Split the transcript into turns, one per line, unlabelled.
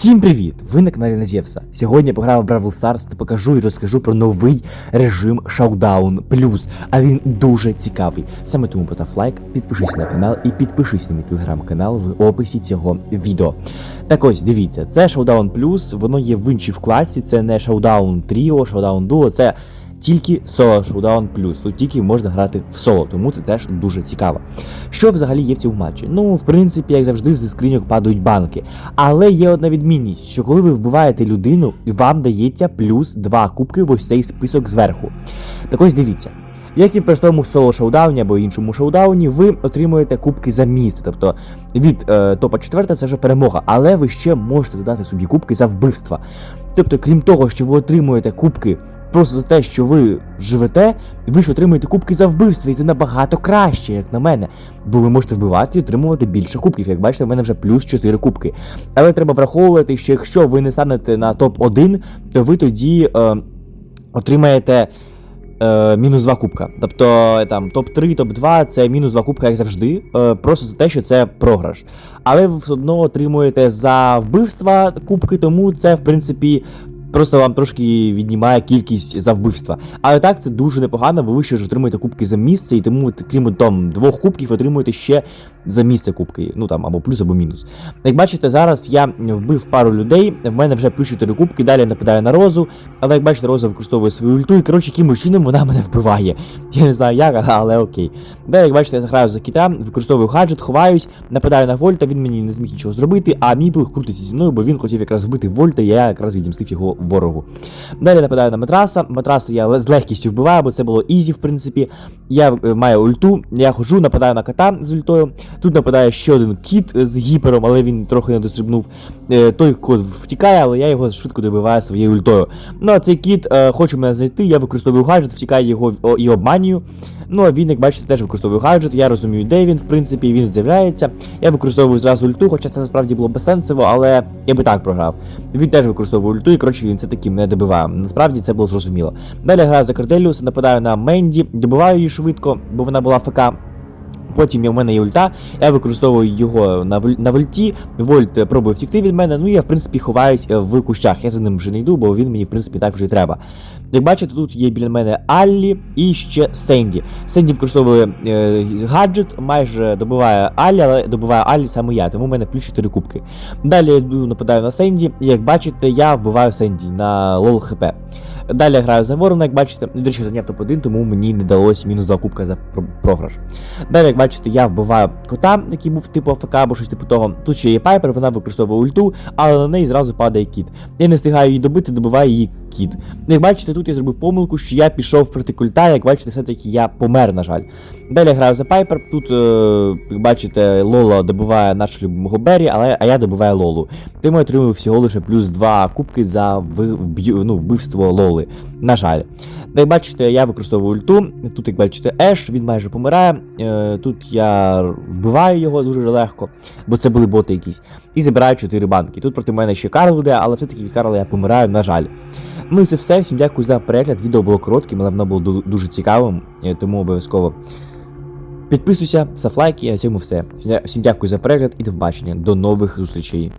Всім привіт! Ви на каналі Назєвса. Сьогодні я пограв в Бравл Старс та покажу і розкажу про новий режим Showdown Plus. А він дуже цікавий. Саме тому постав лайк, підпишись на канал і підпишись на мій телеграм-канал в описі цього відео. Так ось, дивіться, це Showdown Plus, воно є в іншій вкладці, це не Showdown Trio, Showdown Duo, це тільки соло Showdown Plus. Тут тільки можна грати в соло, тому це теж дуже цікаво. Що взагалі є в цьому матчі? Ну, в принципі, як завжди, зі скриньок падають банки. Але є одна відмінність, що коли ви вбиваєте людину, вам дається плюс 2 кубки в ось цей список зверху. Так ось дивіться. Як і в простому соло шоудауні або іншому шоудауні, ви отримуєте кубки за місце. Тобто від е, топа 4 це вже перемога, але ви ще можете додати собі кубки за вбивства. Тобто, крім того, що ви отримуєте кубки просто за те, що ви живете, ви ж отримуєте кубки за вбивство, і це набагато краще, як на мене. Бо ви можете вбивати і отримувати більше кубків. Як бачите, в мене вже плюс 4 кубки. Але треба враховувати, що якщо ви не станете на топ-1, то ви тоді е, отримаєте. Е, мінус 2 кубка. Тобто е, там топ-3, топ-2 це мінус 2 кубка, як завжди. Е, просто за те, що це програш. Але ви все одно отримуєте за вбивства кубки, тому це, в принципі, просто вам трошки віднімає кількість за вбивства. Але так це дуже непогано, бо ви ще ж отримуєте кубки за місце, і тому, крім там двох кубків, отримуєте ще за місце кубки. Ну там або плюс, або мінус. Як бачите, зараз я вбив пару людей, в мене вже плюс 4 кубки, далі нападаю на розу. Але як бачите, роза використовує свою ульту, і коротше, якимось чином вона мене вбиває. Я не знаю як, але окей. Далі, як бачите, я заграю за кита, використовую хаджет, ховаюсь, нападаю на Вольта, він мені не зміг нічого зробити, а мій плуг крутиться зі мною, бо він хотів якраз вбити Вольта, і я якраз відімстив його ворогу. Далі нападаю на матраса. Матраса я з легкістю вбиваю, бо це було ізі, в принципі. Я е, маю ульту, я хожу, нападаю на кота з ультою. Тут нападає ще один кіт з гіпером, але він трохи не досрібнув. Е, той кот втікає, але я його швидко добиваю своєю ультою. Ну а цей кіт е, хоче мене знайти, я використовую гаджет, втікаю його і обманюю. Ну а він, як бачите, теж використовує гаджет. Я розумію, де він, в принципі, він з'являється. Я використовую зразу ульту, хоча це насправді було безсенсово, але я би так програв. Він теж використовує ульту, і коротше він це таки мене добиває. Насправді це було зрозуміло. Далі граю за Корделіус, нападаю на Менді, добиваю її швидко, бо вона була ФК. Потім я- в мене є ульта, я використовую його на, на вольті. Вольт е, пробує втікти від мене. Ну і я в принципі ховаюсь е, в кущах. Я за ним вже не йду, бо він мені в принципі так вже й треба. Як бачите, тут є біля мене Аллі і ще Сенді. Сенді використовує е, гаджет, майже добиває Аллі, але добиває Аллі саме я, тому в мене плюс 4 кубки. Далі я йду нападаю на Сенді, і як бачите, я вбиваю Сенді на лол хп. Далі граю за ворона, як бачите, до речі, зайняв топ-1, тому мені не далося мінус 2 кубка за програш. Далі, як бачите, я вбиваю кота, який був типу АФК або щось типу того. Тут ще є пайпер, вона використовує ульту, але на неї зразу падає кіт. Я не встигаю її добити, добиває її кіт. Як бачите, тут я зробив помилку, що я пішов проти культа, як бачите, все-таки я помер, на жаль. Далі я граю за пайпер. Тут, е, як бачите, Лола добиває наш любимого Беррі, але а я добиваю Лолу. Тому я отримую всього лише плюс 2 кубки за ну, вбивство Лоли. На жаль. Як бачите, я використовую ульту. Тут, як бачите, Еш, він майже помирає. Е, тут я вбиваю його дуже легко, бо це були боти якісь. І забираю 4 банки. Тут проти мене ще Карл буде, але все-таки від Карла я помираю, на жаль. Ну і це все. Всім дякую за перегляд. Відео було коротким, але воно було дуже цікавим, е, тому обов'язково підписуйся, став лайк і на цьому все. Всім дякую за перегляд і до побачення. До нових зустрічей.